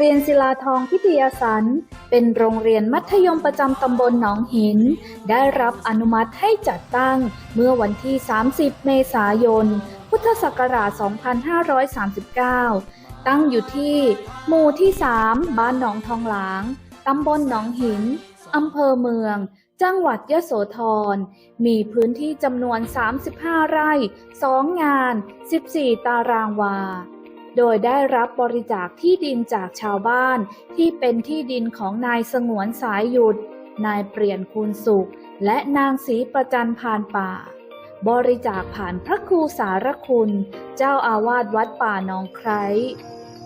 รียนศิลาทองพิทยาสันเป็นโรงเรียนมัธยมประจำตำบลหนองหิน ได้รับอนุมัติให้จัดตั้งเมื่อวันที่ 30 เมษายน พุทธศักราช 2539 ตั้งอยู่ที่หมู่ที่ 3 บ้านหนองทองหลาง ตำบลหนองหิน อำเภอเมือง จังหวัดยะโสธร มีพื้นที่จำนวน 35 ไร่ 2 งาน 14 ตารางวา โดยได้รับบริจาคที่ดินจากชาวบ้าน ที่เป็นที่ดินของนายสงวนสายหยุด นายเปลี่ยนคูณสุข และนางศรีประจันพานป่า บริจาคผ่านพระครูสารคุณ เจ้าอาวาสวัดป่าหนองไคร้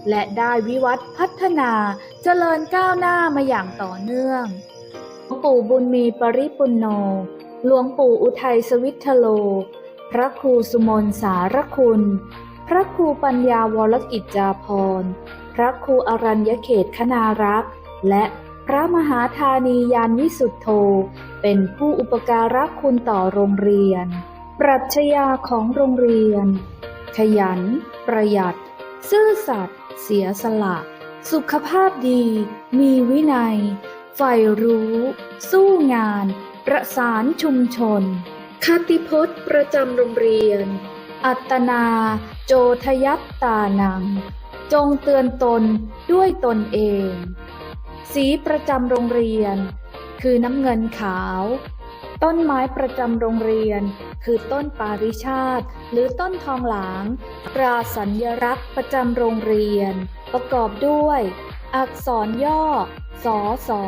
และได้วิวัฒน์พัฒนาเจริญก้าวหน้ามาอย่างต่อเนื่อง หลวงปู่บุญมีปริปุณโน หลวงปู่อุทัยสวิทโล พระครูสุมนสารคุณ พระครูปัญญาวรกิจจาภรพระครูอรัญญเขตคณารักษ์ และพระมหาธานียานวิสุทธโธ เป็นผู้อุปการะคุณต่อโรงเรียน ปรัชญาของโรงเรียน ขยัน ประหยัด ซื่อสัตย์ เสียสละ สุขภาพดี มีวินัย ใฝ่รู้ สู้งาน ประสานชุมชนคติพจน์ประจำโรงเรียน อัตนา โจทยัตตานัง จงเตือนตนด้วยตนเอง สีประจำโรงเรียน คือน้ำเงินขาว ต้นไม้ประจำโรงเรียน คือต้นปาริชาติ หรือต้นทองหลางตราสัญลักษณ์ประจำโรงเรียน ประกอบด้วย อักษรย่อสอสอ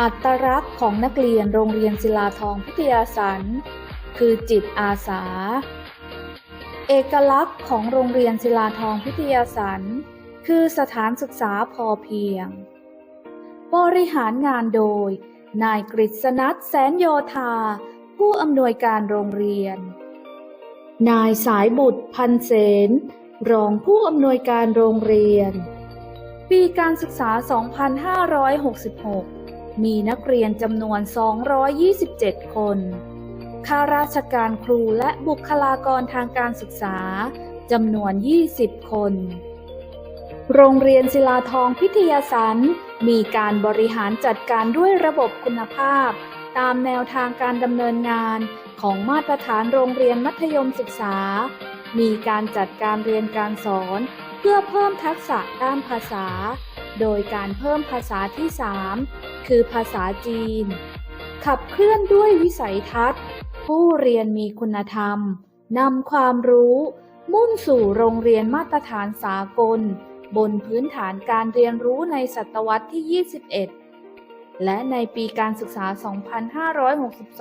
อัตลักษณ์ของนักเรียนโรงเรียนศิลาทองพิทยาสัน คือจิตอาสา เอกลักษณ์ของโรงเรียนศิลาทองพิทยาสันคือสถานศึกษาพอเพียง บริหารงานโดย นายกฤษณัทแสนโยธา ผู้อำนวยการโรงเรียน นายสายบุตรพันเสนรองผู้อำนวยการโรงเรียน ปีการศึกษา 2566 มีนักเรียนจำนวน 227 คน ข้าราชการครูและบุคลากรทางการศึกษาจำนวน 20 คน โรงเรียนศิลาทองพิทยาสันมีการบริหารจัดการด้วยระบบคุณภาพ ตามแนวทางการดำเนินงานของมาตรฐานโรงเรียนมัธยมศึกษา มีการจัดการเรียนการสอน เพื่อเพิ่มทักษะด้านภาษา โดยการเพิ่มภาษาที่ 3 คือภาษาจีน ขับเคลื่อนด้วยวิสัยทัศน์ ผู้เรียนมีคุณธรรมนำความรู้ มุ่งสู่โรงเรียนมาตรฐานสากล บนพื้นฐานการเรียนรู้ในศตวรรษที่ 21 และในปีการศึกษา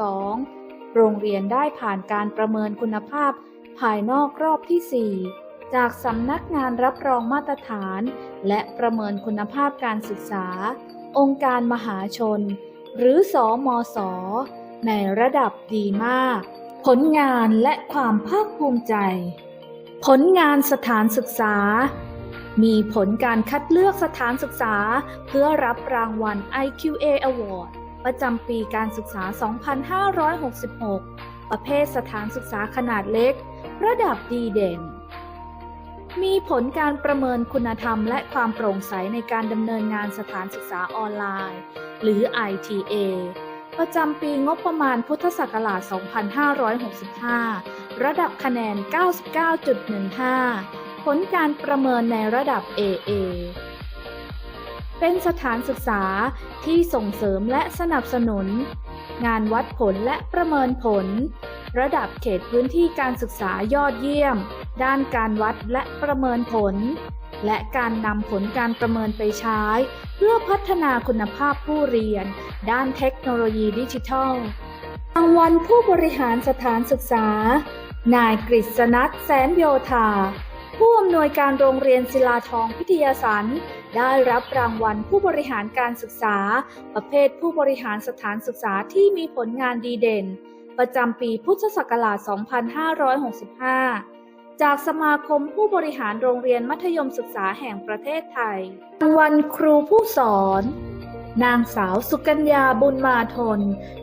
2562 โรงเรียนได้ผ่านการประเมินคุณภาพภายนอกรอบที่ 4 จากสำนักงานรับรองมาตรฐาน และประเมินคุณภาพการศึกษา องค์การมหาชน หรือสอมอสอ ในระดับดีมาก ผลงานและความภาคภูมิใจ ผลงานสถานศึกษา มีผลการคัดเลือกสถานศึกษา เพื่อรับรางวัล IQA Award ประจำปีการศึกษา 2566 ประเภทสถานศึกษาขนาดเล็ก ระดับดีเด่น มีผลการประเมินคุณธรรมและความโปร่งใสในการดำเนินงานสถานศึกษาออนไลน์ หรือ ITA ประจำปีงบประมาณพุทธศักราช 2565 ระดับคะแนน 99.15 ผลการประเมินในระดับ AA เป็นสถานศึกษาที่ส่งเสริมและสนับสนุน งานวัดผลและประเมินผล ระดับเขตพื้นที่การศึกษายอดเยี่ยม ด้านการวัดและประเมินผล และการนำผลการประเมินไปใช้ เพื่อพัฒนาคุณภาพผู้เรียน ด้านเทคโนโลยีดิจิทัล รางวัลผู้บริหารสถานศึกษา นายกฤษณัทแสนโยธา ผู้อำนวยการโรงเรียนศิลาทองพิทยาสันได้รับรางวัลผู้บริหารการศึกษา ประเภทผู้บริหารสถานศึกษาที่มีผลงานดีเด่น ประจำปีพุทธศักราช 2565 จากสมาคมผู้บริหารโรงเรียนมัธยมศึกษาแห่งประเทศไทยรางวัลครูผู้สอน นางสาวสุกัญญาบุญมาทน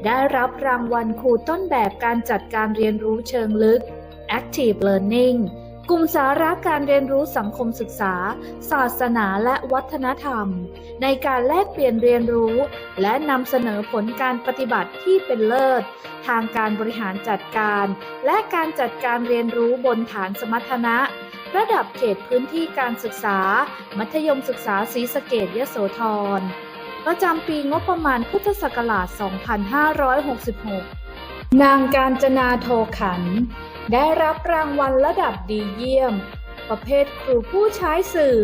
ได้รับรางวัลครูต้นแบบการจัดการเรียนรู้เชิงลึก Active Learning กลุ่มสาระการเรียนรู้สังคมศึกษา ศาสนาและวัฒนธรรม ในการแลกเปลี่ยนเรียนรู้ และนำเสนอผลการปฏิบัติที่เป็นเลิศ ทางการบริหารจัดการ และการจัดการเรียนรู้บนฐานสมรรถนะ ระดับเขตพื้นที่การศึกษา มัธยมศึกษาศรีสะเกดยโสธร ประจำปีงบประมาณพุทธศักราช 2566 นางการจนาโทขัน ได้รับรางวัลระดับดีเยี่ยม ประเภทครูผู้ใช้สื่อ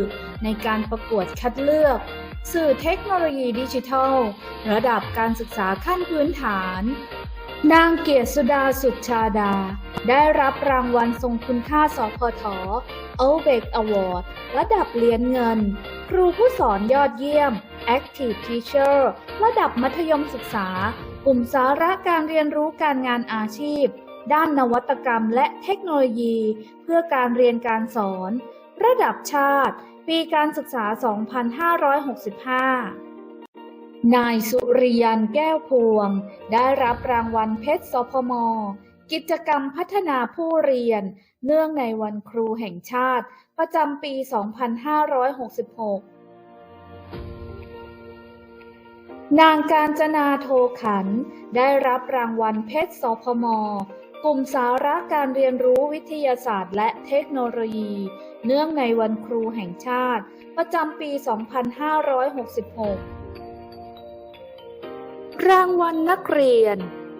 ในการประกวดคัดเลือก สื่อเทคโนโลยีดิจิทัล ระดับการศึกษาขั้นพื้นฐาน นางเกียรติสุดาสุดชาดา ได้รับรางวัลทรงคุณค่าสพท o b e c Award ระดับเหรียญเงิน ครูผู้สอนยอดเยี่ยม Active Teacher ระดับมัธยมศึกษา กลุ่มสาระการเรียนรู้การงานอาชีพ ด้านนวัตกรรมและเทคโนโลยี เพื่อการเรียนการสอน ระดับชาติ ปีการศึกษา 2565 นายสุริยันแก้วพวง ได้รับรางวัลเพชรสพม กิจกรรมพัฒนาผู้เรียน เนื่องในวันครูแห่งชาติ ประจำปี 2566นางการจนาโทขัน ได้รับรางวัลเพชรสพม กลุ่มสาระการเรียนรู้วิทยาศาสตร์และเทคโนโลยี เนื่องในวันครูแห่งชาติ ประจำปี 2566 รางวัลนักเรียน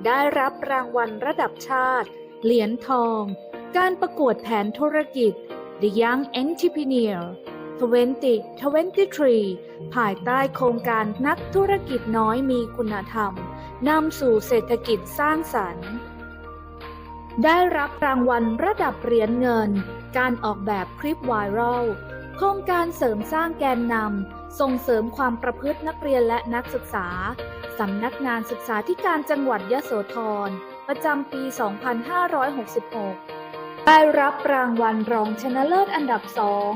ได้รับรางวัลระดับชาติ เหรียญทอง การประกวดแผนธุรกิจ The Young Entrepreneur 2023 ภายใต้โครงการนักธุรกิจน้อยมีคุณธรรม นำสู่เศรษฐกิจสร้างสรรค์ ได้รับรางวัลระดับเหรียญเงิน การออกแบบคลิปไวรัลโครงการเสริมสร้างแกนนำส่งเสริมความประพฤตินักเรียนและนักศึกษา สำนักงานศึกษาธิการจังหวัดยะโสธร ประจำปี 2566 ได้รับรางวัลรองชนะเลิศอันดับสอง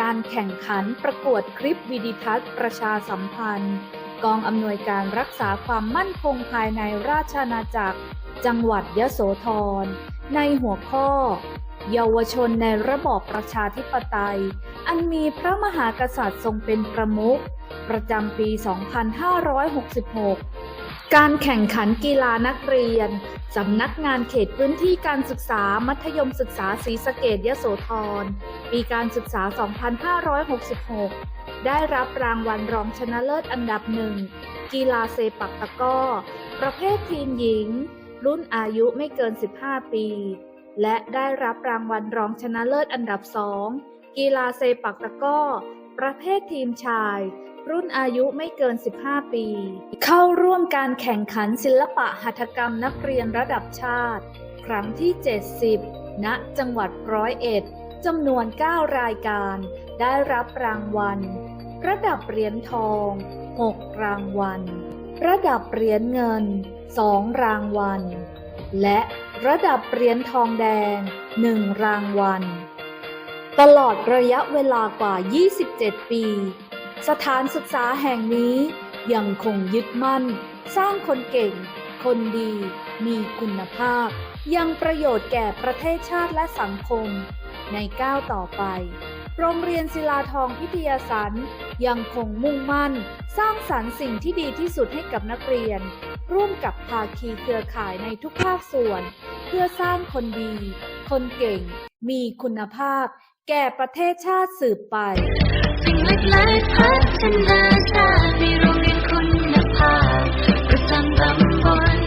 การแข่งขันประกวดคลิปวิดีทัศน์ประชาสัมพันธ์ กองอำนวยการรักษาความมั่นคงภายในราชอาณาจักร จังหวัดยโสธร ในหัวข้อ เยาวชนในระบอบประชาธิปไตย อันมีพระมหากษัตริย์ทรงเป็นประมุขประจำปี 2566 การแข่งขันกีฬานักเรียน สำนักงานเขตพื้นที่การศึกษามัธยมศึกษาศรีสะเกดยโสธร ปีการศึกษา 2566 ได้รับรางวัลรองชนะเลิศอันดับหนึ่ง กีฬาเซปักตะก้อ ประเภททีมหญิง รุ่นอายุไม่เกิน 15 ปี และได้รับรางวัลรองชนะเลิศอันดับสองกีฬาเซปักตะก้อ ประเภททีมชาย รุ่นอายุไม่เกิน 15 ปี เข้าร่วมการแข่งขันศิลปะหัตถกรรมนักเรียนระดับชาติ ครั้งที่ 70 ณ จังหวัดร้อยเอ็ดจำนวน 9 รายการ ได้รับรางวัล ระดับเหรียญทอง 6 รางวัล ระดับเหรียญเงิน 2 รางวัล และระดับเหรียญทองแดง 1 รางวัล ตลอดระยะเวลากว่า 27 ปี สถานศึกษาแห่งนี้ยังคงยึดมั่น สร้างคนเก่ง คนดี มีคุณภาพ ยังประโยชน์แก่ประเทศชาติและสังคม ในก้าวต่อไป โรงเรียนศิลาทองพิทยาสันยังคงมุ่งมั่น สร้างสรรค์สิ่งที่ดีที่สุดให้กับนักเรียน ร่วมกับภาคีเครือข่ายในทุกภาคส่วน เพื่อสร้างคนดี คนเก่ง มีคุณภาพ แก่ประเทศชาติสืบไปสิ่งเล็กๆพัฒนาชาติในโรงเรียนคุณภาพประจำตำบล